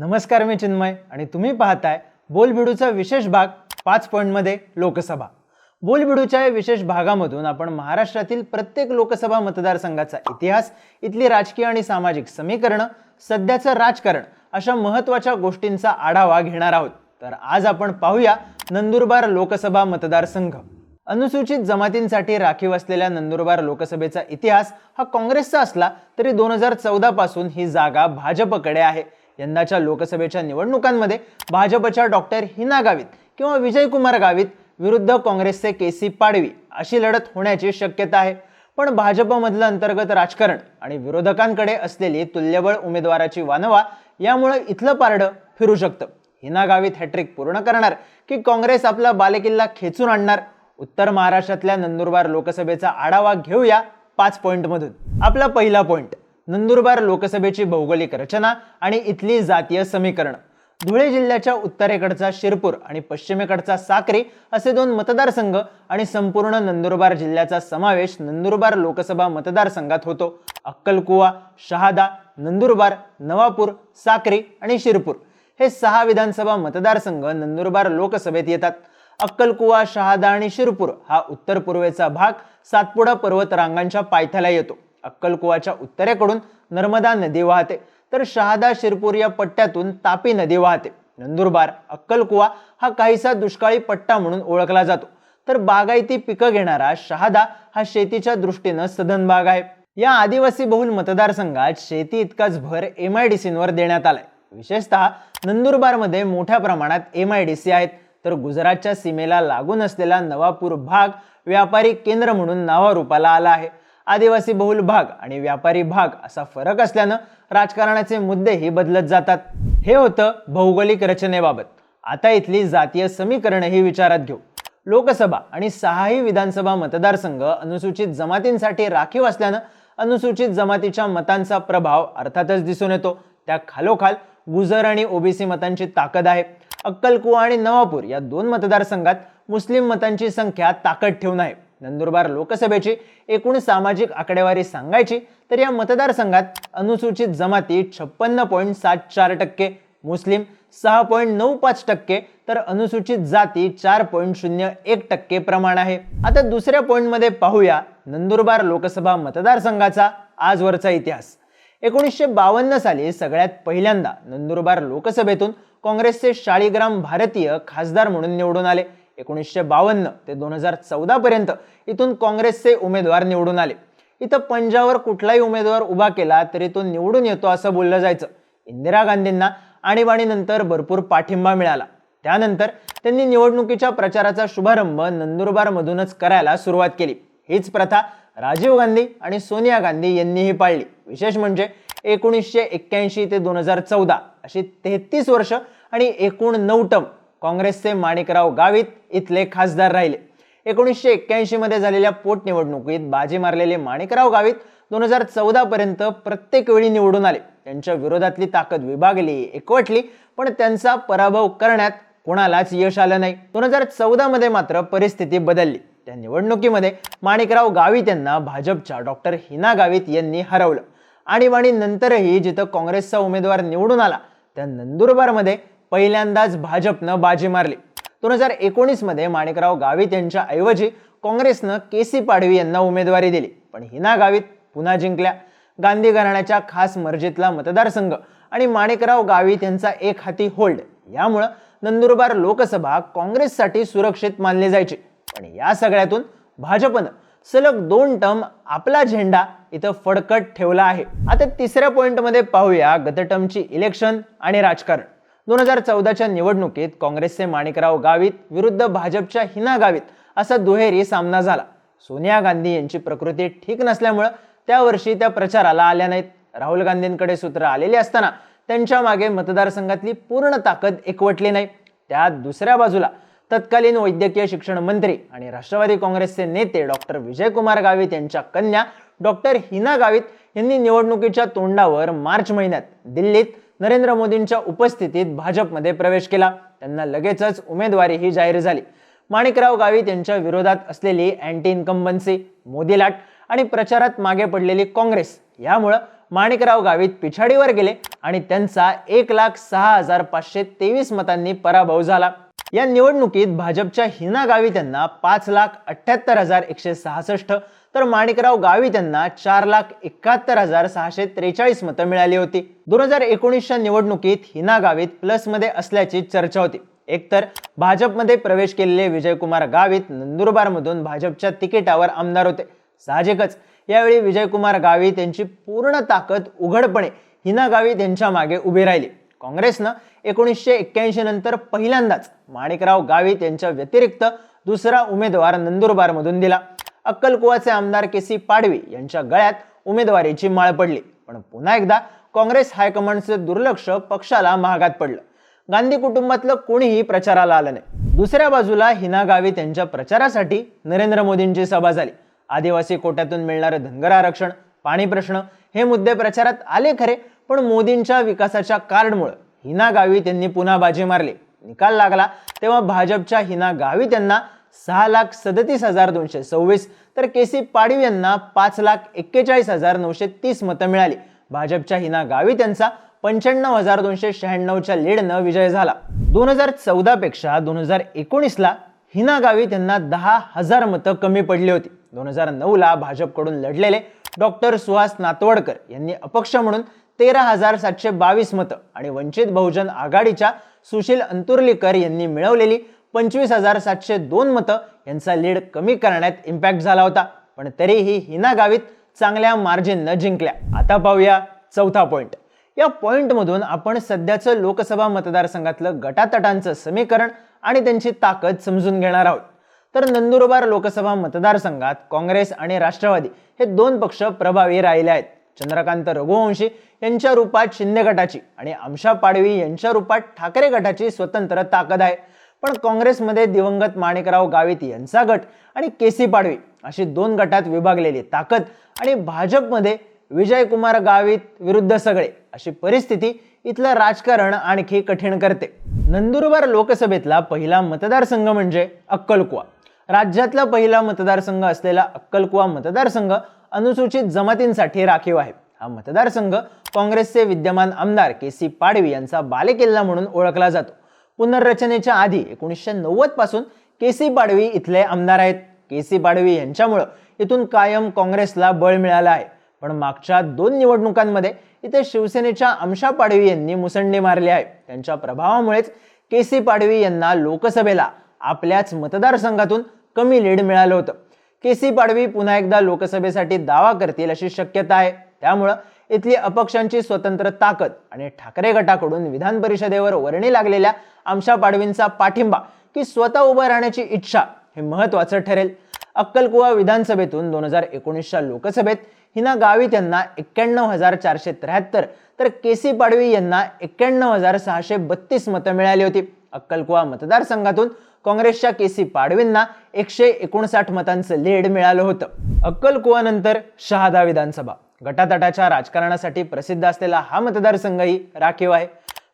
नमस्कार मी चिन्मय आणि तुम्ही पाहताय बोलबिडूचा विशेष भाग पाच पॉईंटमध्ये लोकसभा. बोलबिडूच्या या विशेष भागामधून आपण महाराष्ट्रातील प्रत्येक लोकसभा मतदारसंघाचा इतिहास इथली राजकीय आणि सामाजिक समीकरणं सध्याचं राजकारण अशा महत्त्वाच्या गोष्टींचा आढावा घेणार आहोत. तर आज आपण पाहूया नंदुरबार लोकसभा मतदारसंघ. अनुसूचित जमातींसाठी राखीव असलेल्या नंदुरबार लोकसभेचा इतिहास हा काँग्रेसचा असला तरी दोन हजार चौदापासून ही जागा भाजपकडे आहे. यंदाच्या लोकसभेच्या निवडणुकांमध्ये भाजपच्या डॉक्टर हिना गावित किंवा विजयकुमार गावित विरुद्ध काँग्रेसचे के सी पाडवी अशी लढत होण्याची शक्यता आहे. पण भाजपमधलं अंतर्गत राजकारण आणि विरोधकांकडे असलेली तुल्यबळ उमेदवाराची वानवा यामुळे इथलं पारडं फिरू शकतं. हिना गावित हॅट्रिक पूर्ण करणार की काँग्रेस आपला बालेकिल्ला खेचून आणणार? उत्तर महाराष्ट्रातल्या नंदुरबार लोकसभेचा आढावा घेऊया पाच पॉईंटमधून आपला पहिला पॉईंट नंदुरबार लोकसभेची भौगोलिक रचना आणि इथली जातीय समीकरण. धुळे जिल्ह्याच्या उत्तरेकडचा शिरपूर आणि पश्चिमेकडचा साक्री असे दोन मतदारसंघ आणि संपूर्ण नंदुरबार जिल्ह्याचा समावेश नंदुरबार लोकसभा मतदारसंघात होतो. अक्कलकुवा शहादा नंदुरबार नवापूर साक्री आणि शिरपूर हे सहा विधानसभा मतदारसंघ नंदुरबार लोकसभेत येतात. अक्कलकुवा शहादा आणि शिरपूर हा उत्तर पूर्वेचा भाग सातपुडा पर्वत रांगांच्या पायथ्याला येतो. अक्कलकुवाच्या उत्तरेकडून नर्मदा नदी वाहते. तर शहादा शिरपूर या पट्ट्यातून तापी नदी वाहते. नंदुरबार अक्कलकुवा हा काहीसा दुष्काळी पट्टा म्हणून ओळखला जातो. तर बागायती पिकं घेणारा शहादा हा शेतीच्या दृष्टीनं सधन भाग आहे. या आदिवासी बहुल मतदारसंघात शेती इतकाच भर एम आय डी सीवर देण्यात आलाय. विशेषतः नंदुरबारमध्ये मोठ्या प्रमाणात एम आय डी सी आहेत. तर गुजरातच्या सीमेला लागून असलेला नवापूर भाग व्यापारी केंद्र म्हणून नावारूपाला आला आहे. आदिवासी बहुल भाग आणि व्यापारी भाग असा फरक असल्यानं राजकारणाचे मुद्देही बदलत जातात. हे होतं भौगोलिक रचनेबाबत. आता इथली जातीय समीकरणही विचारात घेऊ. लोकसभा आणि सहाही विधानसभा मतदारसंघ अनुसूचित जमातींसाठी राखीव असल्यानं अनुसूचित जमातीच्या मतांचा प्रभाव अर्थातच दिसून येतो. त्या खालोखाल गुजर आणि ओबीसी मतांची ताकद आहे. अक्कलकुवा आणि नवापूर या दोन मतदारसंघात मुस्लिम मतांची संख्या ताकद ठेवून आहे. नंदुरबार लोकसभेची एकूण सामाजिक आकडेवारी सांगायची तर या मतदारसंघात अनुसूचित जमाती छप्पन्न पॉईंट सात चार टक्के मुस्लिम सहा पॉईंट नऊ पाच टक्के तर अनुसूचित जाती चार पॉईंट शून्य एक टक्के प्रमाण आहे. आता दुसऱ्या पॉईंटमध्ये पाहूया नंदुरबार लोकसभा मतदारसंघाचा आजवरचा इतिहास. एकोणीसशे बावन्न साली सगळ्यात पहिल्यांदा नंदुरबार लोकसभेतून काँग्रेसचे शाळीग्राम भारतीय खासदार म्हणून निवडून आले. एकोणीसशे बावन्न ते दोन हजार चौदा पर्यंत इथून काँग्रेसचे उमेदवार निवडून आले. इथं पंजावर कुठलाही उमेदवार उभा केला तरी तो निवडून येतो असं बोललं जायचं. इंदिरा गांधींना आणीबाणीनंतर भरपूर पाठिंबा मिळाला. त्यानंतर त्यांनी निवडणुकीच्या प्रचाराचा शुभारंभ नंदुरबारमधूनच करायला सुरुवात केली. हीच प्रथा राजीव गांधी आणि सोनिया गांधी यांनीही पाळली. विशेष म्हणजे एकोणीसशे एक्क्याऐंशी ते दोन हजार चौदा अशी तेहतीस वर्ष आणि एकूण नऊ काँग्रेसचे माणिकराव गावित इथले खासदार राहिले. एकोणीसशे एक्क्याऐंशी मध्ये झालेल्या पोटनिवडणुकीत बाजी मारलेले माणिकराव गावित दोन हजार चौदा पर्यंत प्रत्येक वेळी निवडून आले. त्यांच्या विरोधातली ताकद विभागली एकवटली पण त्यांचा पराभव करण्यात कोणालाच यश आलं नाही. दोन हजार चौदा मध्ये मात्र परिस्थिती बदलली. त्या निवडणुकीमध्ये माणिकराव गावित यांना भाजपच्या डॉक्टर हिना गावित यांनी हरवलं. आणीबाणी नंतरही जिथं काँग्रेसचा उमेदवार निवडून आला त्या नंदुरबारमध्ये पहिल्यांदाच भाजपनं बाजी मारली. दोन हजार एकोणीसमध्ये माणिकराव गावित यांच्या ऐवजी काँग्रेसनं के सी पाडवी यांना उमेदवारी दिली. पण हिना गावित पुन्हा जिंकल्या. गांधी घराण्याच्या खास मर्जीतला मतदारसंघ आणि माणिकराव गावित यांचा एक हाती होल्ड यामुळं नंदुरबार लोकसभा काँग्रेससाठी सुरक्षित मानली जायची. पण या सगळ्यातून भाजपनं सलग दोन टर्म आपला झेंडा इथं फडकट ठेवला आहे. आता तिसऱ्या पॉईंटमध्ये पाहूया गत टर्मची इलेक्शन आणि राजकारण. दोन हजार चौदाच्या निवडणुकीत काँग्रेसचे माणिकराव गावित विरुद्ध भाजपच्या हिना गावित असा दुहेरी सामना झाला. सोनिया गांधी यांची प्रकृती ठीक नसल्यामुळं त्या वर्षी त्या प्रचाराला आल्या नाहीत. राहुल गांधींकडे सूत्र आलेली असताना त्यांच्या मागे मतदारसंघातली पूर्ण ताकद एकवटली नाही. त्यात दुसऱ्या बाजूला तत्कालीन वैद्यकीय शिक्षण मंत्री आणि राष्ट्रवादी काँग्रेसचे नेते डॉक्टर विजयकुमार गावित यांच्या कन्या डॉक्टर हिना गावित यांनी निवडणुकीच्या तोंडावर मार्च महिन्यात दिल्लीत नरेंद्र मोदींच्या उपस्थितीत भाजपमध्ये प्रवेश केला. त्यांना लगेचच उमेदवारीही जाहीर झाली. माणिकराव गावित यांच्या विरोधात असलेली अँटी इन्कम्बन्सी मोदी लाट आणि प्रचारात मागे पडलेली काँग्रेस यामुळं माणिकराव गावित पिछाडीवर गेले आणि त्यांचा एक लाख सहा हजार पाचशे तेवीस मतांनी पराभव झाला. या निवडणुकीत भाजपच्या हिना गावित यांना पाच लाख अठ्ठ्याहत्तर हजार एकशे सहासष्ट तर माणिकराव गावित यांना चार लाख एकाहत्तर हजार सहाशे त्रेचाळीस मतं मिळाली होती. दोन हजार एकोणीसच्या निवडणुकीत हिना गावित प्लसमध्ये असल्याची चर्चा होती. एकतर भाजपमध्ये प्रवेश केलेले विजयकुमार गावित नंदुरबारमधून भाजपच्या तिकिटावर आमदार होते. साहजिकच यावेळी विजयकुमार गावित यांची पूर्ण ताकद उघडपणे हिना गावित यांच्या मागे उभी राहिली. काँग्रेसनं एकोणीसशे एक्क्याऐंशी नंतर पहिल्यांदाच माणिकराव गावित यांच्या व्यतिरिक्त दुसरा उमेदवार नंदुरबारमधून दिला. अक्कलकुवाचे आमदार के सी पाडवी यांच्या गळ्यात उमेदवारीची माळ पडली. पण पुन्हा एकदा काँग्रेस हायकमांडचं दुर्लक्ष पक्षाला महागात पडलं. गांधी कुटुंबातलं कोणीही प्रचाराला आलं नाही. दुसऱ्या बाजूला हिना गावित यांच्या प्रचारासाठी नरेंद्र मोदींची सभा झाली. आदिवासी कोट्यातून मिळणारं धनगर आरक्षण पाणी प्रश्न हे मुद्दे प्रचारात आले खरे पण मोदींच्या विकासाच्या कार्डमुळे हिना गावी त्यांनी पुन्हा बाजी मारली. निकाल लागला तेव्हा भाजपच्या हिना गावी त्यांना सहा लाख सदतीस हजार दोनशे सव्वीस तर के सी पाडवी यांना पाच लाख एक्केचाळीस हजार नऊशे तीस मतं मिळाली. भाजपच्या हिना गावी त्यांचा पंच्याण्णव हजार दोनशे शहाण्णवच्या लीडनं विजय झाला. दोन हजार चौदा पेक्षा दोन हजार एकोणीसला हिना गावी त्यांना दहा हजार मतं कमी पडली होती. दोन हजार नऊला भाजपकडून लढलेले डॉक्टर सुहास नातवडकर यांनी अपक्ष म्हणून तेरा हजार सातशे बावीस मतं आणि वंचित बहुजन आघाडीच्या सुशील अंतुर्लीकर यांनी मिळवलेली पंचवीस हजार सातशे दोन मतं यांचा लीड कमी करण्यात इम्पॅक्ट झाला होता. पण तरीही हिना गावित चांगल्या मार्जिननं जिंकल्या. आता पाहूया चौथा पॉईंट या पॉईंटमधून आपण सध्याचं लोकसभा मतदारसंघातलं गटातटांचं समीकरण आणि त्यांची ताकद समजून घेणार आहोत. तर नंदुरबार लोकसभा मतदारसंघात काँग्रेस आणि राष्ट्रवादी हे दोन पक्ष प्रभावी राहिले आहेत. चंद्रकांत रघुवंशी यांच्या रूपात शिंदे गटाची आणि आमशा पाडवी यांच्या रूपात ठाकरे गटाची स्वतंत्र ताकद आहे. पण काँग्रेसमध्ये दिवंगत माणिकराव गावित यांचा गट आणि केसी पाडवी अशी दोन गटात विभागलेली ताकद आणि भाजपमध्ये विजयकुमार गावित विरुद्ध सगळे अशी परिस्थिती इथलं राजकारण आणखी कठीण करते. नंदुरबार लोकसभेतला पहिला मतदारसंघ म्हणजे अक्कलकुवा. राज्यातला पहिला मतदारसंघ असलेला अक्कलकुवा मतदारसंघ अनुसूचित जमातींसाठी राखीव आहे. हा मतदारसंघ काँग्रेसचे विद्यमान आमदार के सी पाडवी यांचा बालेकिल्ला म्हणून ओळखला जातो. पुनर्रचनेच्या आधी एकोणीसशे नव्वदपासून के सी पाडवी इथले आमदार आहेत. के सी पाडवी यांच्यामुळं इथून कायम काँग्रेसला बळ मिळालं आहे. पण मागच्या दोन निवडणुकांमध्ये इथे शिवसेनेच्या आमशा पाडवी यांनी मुसंडी मारली आहे. त्यांच्या प्रभावामुळेच के सी पाडवी यांना लोकसभेला आपल्याच मतदारसंघातून कमी लीड मिळालं होतं. के सी पाडवी पुन्हा एकदा लोकसभेसाठी दावा करतील अशी शक्यता आहे. त्यामुळं इथली अपक्षांची स्वतंत्र ताकद आणि ठाकरे गटाकडून विधान परिषदेवर वर्णी लागलेल्या आमशा पाडवींचा पाठिंबा की स्वतः उभं राहण्याची इच्छा हे महत्वाचं ठरेल. अक्कलकुवा विधानसभेतून दोन हजार एकोणीसच्या लोकसभेत हिना गावित यांना एक्क्याण्णव हजार चारशे त्र्याहत्तर तर के सी पाडवी यांना एक्क्याण्णव हजार सहाशे बत्तीस मतं मिळाली होती. अक्कलकुवा मतदारसंघातून काँग्रेसच्या के सी पाडवींना एकशे एकोणसाठ मतांचं लीड मिळालं होतं. अक्कलकुवानंतर शहादा विधानसभा. गटातटाच्या राजकारणासाठी प्रसिद्ध असलेला हा मतदारसंघही राखीव आहे.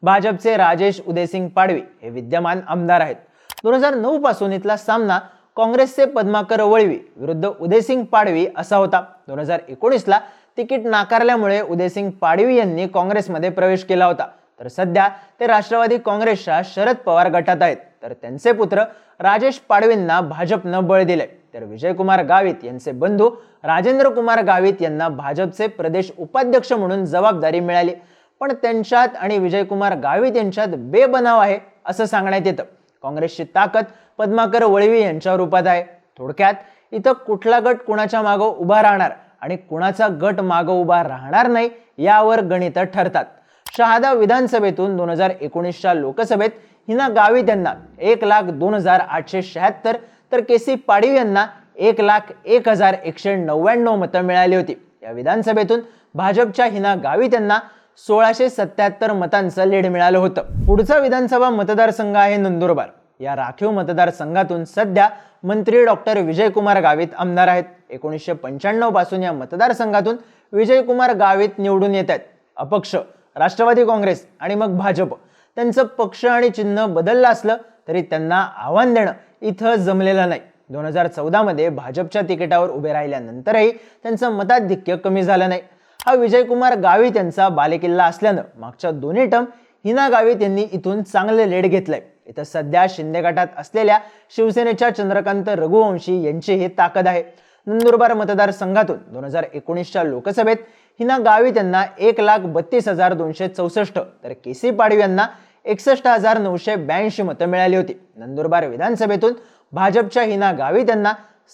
भाजपचे राजेश उदयसिंग पाडवी हे विद्यमान आमदार आहेत. दोन हजार नऊ पासून इथला सामना काँग्रेसचे पद्माकर वळवी विरुद्ध उदयसिंग पाडवी असा होता. दोन हजार एकोणीसला तिकीट नाकारल्यामुळे उदयसिंग पाडवी यांनी काँग्रेसमध्ये प्रवेश केला होता. तर सध्या ते राष्ट्रवादी काँग्रेसच्या शरद पवार गटात आहेत. तर त्यांचे पुत्र राजेश पाडवींना भाजपनं बळ दिलंय. तर विजयकुमार गावित यांचे बंधू राजेंद्र कुमार गावित यांना भाजपचे प्रदेश उपाध्यक्ष म्हणून जबाबदारी मिळाली. पण त्यांच्यात आणि विजयकुमार गावित यांच्यात बेबनाव आहे असं सांगण्यात येतं. काँग्रेसची ताकद पद्माकर वळवी यांच्या रूपात आहे. थोडक्यात इथं कुठला गट कुणाच्या मागं उभा राहणार आणि कुणाचा गट मागं उभा राहणार नाही यावर गणित ठरतात. शहादा विधानसभेतून दोन हजार एकोणीसच्या लोकसभेत हिना गावित यांना एक लाख दोन हजार आठशे शहात्तर तर के सी पाडीव यांना एक लाख एक हजार एकशे नव्याण्णव मतं मिळाली होती. या विधानसभेतून भाजपच्या हिना गावित यांना सोळाशे सत्याहत्तर मतांचं लीड मिळालं होतं. पुढचा विधानसभा मतदारसंघ आहे नंदुरबार. या राखीव मतदारसंघातून सध्या मंत्री डॉक्टर विजयकुमार गावित आमदार आहेत. एकोणीसशे पंच्याण्णवपासून या मतदारसंघातून विजयकुमार गावित निवडून येत आहेत. अपक्ष राष्ट्रवादी काँग्रेस आणि मग भाजप. त्यांचं पक्ष आणि चिन्ह बदललं असलं तरी त्यांना आव्हान देणं इथं जमलेलं नाही. दोन हजार चौदामध्ये भाजपच्या तिकिटावर उभे राहिल्यानंतरही त्यांचं मताधिक्य कमी झालं नाही. हा विजयकुमार गावित यांचा बालेकिल्ला असल्यानं मागच्या दोन्ही टर्म हिना गावित यांनी इथून चांगले लेड घेतलंय. इथं सध्या शिंदे गटात असलेल्या शिवसेनेच्या चंद्रकांत रघुवंशी यांची ही ताकद आहे. नंदुरबार मतदारसंघातून दोन हजार एकोणीसच्या लोकसभेत हिना गावित यांना एक लाख बत्तीस हजार दोनशे चौसष्ट तर के सी पाडवी यांना एकसष्ट हजार नऊशे ब्याऐंशी मतं मिळाली होती. नंदुरबार विधानसभेतून भाजपच्या हिना गावी त्यांना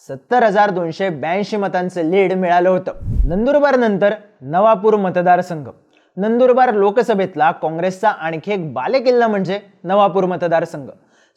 सत्तर हजार दोनशे ब्याऐंशी मतांचं लीड मिळालं होतं. नंदुरबार नंतर नवापूर मतदारसंघ. नंदुरबार लोकसभेतला काँग्रेसचा आणखी एक बालेकिल्ला म्हणजे नवापूर मतदारसंघ.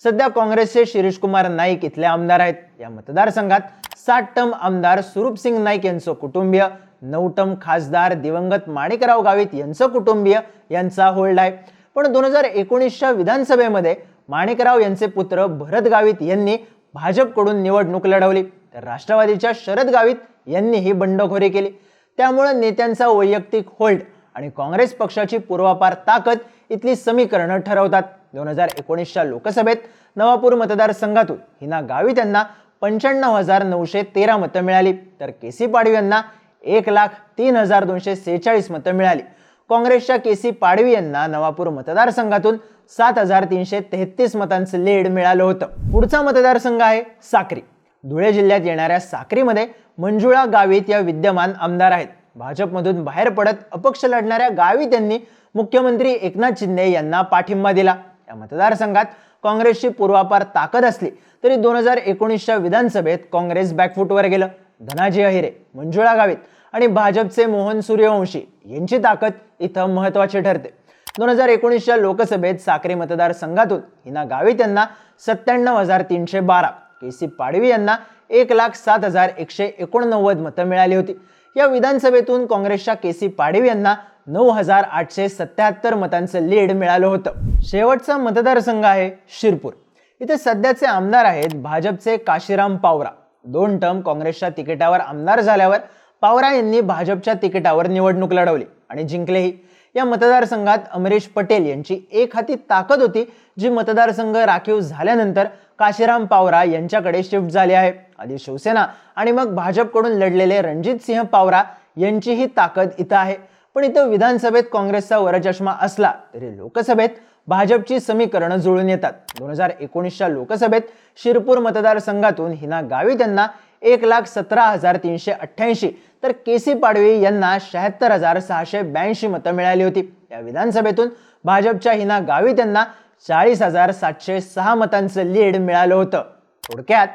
सध्या काँग्रेसचे शिरीषकुमार नाईक इथले आमदार आहेत. या मतदारसंघात सात टम आमदार सुरूपसिंग नाईक यांचं कुटुंबीय नऊ टम खासदार दिवंगत माणिकराव गावित यांचं कुटुंबीय यांचा होल्ड आहे. पण दोन हजार एकोणीसच्या विधानसभेमध्ये माणिकराव यांचे पुत्र भरत गावित यांनी भाजपकडून निवडणूक लढवली. तर राष्ट्रवादीच्या शरद गावित यांनी ही बंडखोरी केली. त्यामुळे नेत्यांचा वैयक्तिक होल्ड आणि काँग्रेस पक्षाची पूर्वापार ताकद इथली समीकरणं ठरवतात. दोन हजार एकोणीसच्या लोकसभेत नवापूर मतदारसंघातून हिना गावित यांना पंच्याण्णव हजार नऊशे तेरा मतं मिळाली. तर के सी पाडवी यांना एक लाख तीन हजार दोनशे सेहेचाळीस मतं मिळाली. काँग्रेसच्या के सी पाडवी यांना नवापूर मतदारसंघातून सात हजार तीनशे तेहतीस मतांचं लीड मिळालं होतं. पुढचा मतदारसंघ आहे साक्री. धुळे जिल्ह्यात येणाऱ्या साक्रीमध्ये मंजुळा गावित या विद्यमान आमदार आहेत. भाजपमधून बाहेर पडत अपक्ष लढणाऱ्या गावित यांनी मुख्यमंत्री एकनाथ शिंदे यांना पाठिंबा दिला. या मतदारसंघात काँग्रेसची पूर्वापार ताकद असली तरी दोन हजार एकोणीसच्या विधानसभेत काँग्रेस बॅकफुटवर गेलं. धनाजी अहिरे मंजुळा गावित आणि भाजपचे मोहन सूर्यवंशी यांची ताकद इथं महत्वाची ठरते. दोन हजार एकोणीसच्या लोकसभेत साक्री मतदारसंघातून हिना गावित यांना सत्त्याण्णव हजार तीनशे बारा के सी पाडवी यांना एक लाख सात हजार एकशे एकोणनव्वद मतं मिळाली होती. या विधानसभेतून काँग्रेसच्या के सी पाडवी यांना नऊ हजार आठशे सत्याहत्तर मतांचं लीड मिळालं होतं. शेवटचा मतदारसंघ आहे शिरपूर. इथे सध्याचे आमदार आहेत भाजपचे काशीराम पावरा. दोन टर्म काँग्रेसच्या तिकिटावर आमदार झाल्यावर पावरा यांनी भाजपच्या तिकिटावर निवडणूक लढवली आणि जिंकलेही. या मतदारसंघात अमरीश पटेल यांची एक हाती ताकद होती जी मतदारसंघ राखीव झाल्यानंतर काशीराम पावरा यांच्याकडे शिफ्ट झाली आहे. आधी शिवसेना आणि मग भाजपकडून लढलेले रणजित सिंह पावरा यांची ही ताकद इथं आहे. पण इथं विधानसभेत काँग्रेसचा वरचष्मा असला तरी लोकसभेत भाजपची समीकरणं जुळून येतात. दोन हजार एकोणीसच्या लोकसभेत शिरपूर मतदारसंघातून हिना गावित यांना एक लाख सतरा हजार तीनशे अठ्ठ्याऐंशी. तर के सी पाडवी यांना शहात्तर हजार सहाशे ब्याऐंशी मतं मिळाली होती. या विधानसभेतून भाजपच्या हिना गावित यांना चाळीस हजार सातशे सहा मतांचं लीड मिळालं होतं. थोडक्यात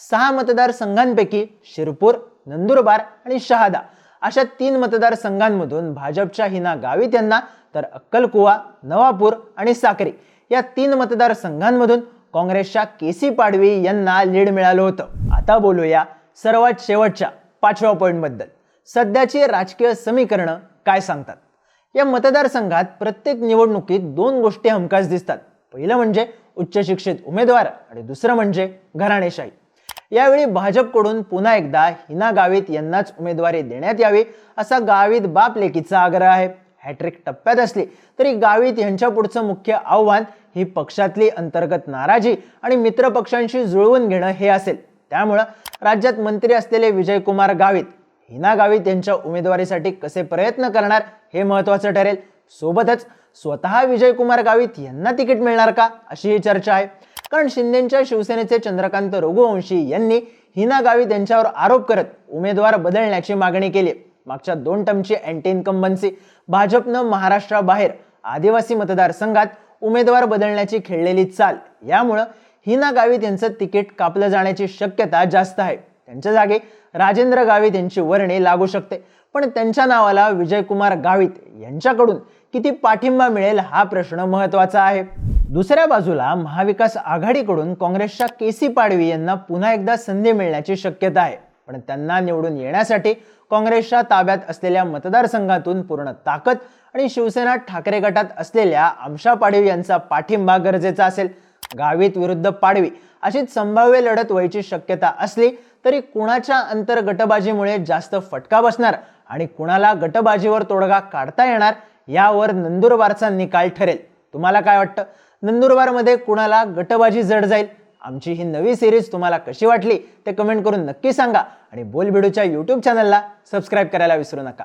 सहा मतदारसंघांपैकी शिरपूर नंदुरबार आणि शहादा अशा तीन मतदारसंघांमधून भाजपच्या हिना गावित यांना तर अक्कलकुवा नवापूर आणि साक्री या तीन मतदारसंघांमधून काँग्रेसच्या के सी पाडवी यांना लीड मिळालं होतं. आता बोलूया सर्वात शेवटच्या पाचव्या पॉईंटबद्दल सध्याची राजकीय समीकरणं काय सांगतात? या मतदारसंघात प्रत्येक निवडणुकीत दोन गोष्टी हमखास दिसतात. पहिलं म्हणजे उच्च शिक्षित उमेदवार आणि दुसरं म्हणजे घराणेशाही. यावेळी भाजपकडून पुन्हा एकदा हिना गावित यांनाच उमेदवारी देण्यात यावी असा गावित बाप लेकीचा आग्रह आहे. हॅट्रिक टप्प्यात असली तरी गावित यांच्या पुढचं मुख्य आव्हान ही पक्षातली अंतर्गत नाराजी आणि मित्रपक्षांशी जुळवून घेणं हे असेल. त्यामुळं राज्यात मंत्री असलेले विजयकुमार गावित हिना गावित यांच्या उमेदवारीसाठी कसे प्रयत्न करणार हे महत्वाचं ठरेल. सोबतच स्वतः विजयकुमार गावित यांना तिकीट मिळणार का अशी ही चर्चा आहे. कारण शिंदेच्या शिवसेनेचे चंद्रकांत रघुवंशी यांनी हिना गावित यांच्यावर आरोप करत उमेदवार बदलण्याची मागणी केली. मागच्या दोन टमची अँटी इन्कम्बन्सी भाजपनं महाराष्ट्राबाहेर आदिवासी मतदारसंघात उमेदवार बदलण्याची खेळलेली चाल. यामुळं हिना गावित यांचं तिकीट कापलं जाण्याची शक्यता जास्त आहे. त्यांच्या जागी राजेंद्र गावित यांची वर्णी लागू शकते. पण त्यांच्या नावाला विजयकुमार गावित यांच्याकडून किती पाठिंबा मिळेल हा प्रश्न महत्त्वाचा आहे. दुसऱ्या बाजूला महाविकास आघाडीकडून काँग्रेसच्या के सी पाडवी यांना पुन्हा एकदा संधी मिळण्याची शक्यता आहे. पण त्यांना निवडून येण्यासाठी काँग्रेसच्या ताब्यात असलेल्या मतदारसंघातून पूर्ण ताकद आणि शिवसेना ठाकरे गटात असलेल्या आमशा पाडवी यांचा पाठिंबा गरजेचा असेल. गावित विरुद्ध पाडवी अशीच संभाव्य लढत व्हायची शक्यता असली तरी कुणाच्या अंतर गटबाजीमुळे जास्त फटका बसणार आणि कुणाला गटबाजीवर तोडगा काढता येणार यावर नंदुरबारचा निकाल ठरेल. तुम्हाला काय वाटतं? नंदुरबारमध्ये कुणाला गटबाजी जड जाईल? आमची ही नवी सिरीज तुम्हाला कशी वाटली ते कमेंट करून नक्की सांगा. आणि बोलबिडूच्या यूट्यूब चॅनलला सबस्क्राईब करायला विसरू नका.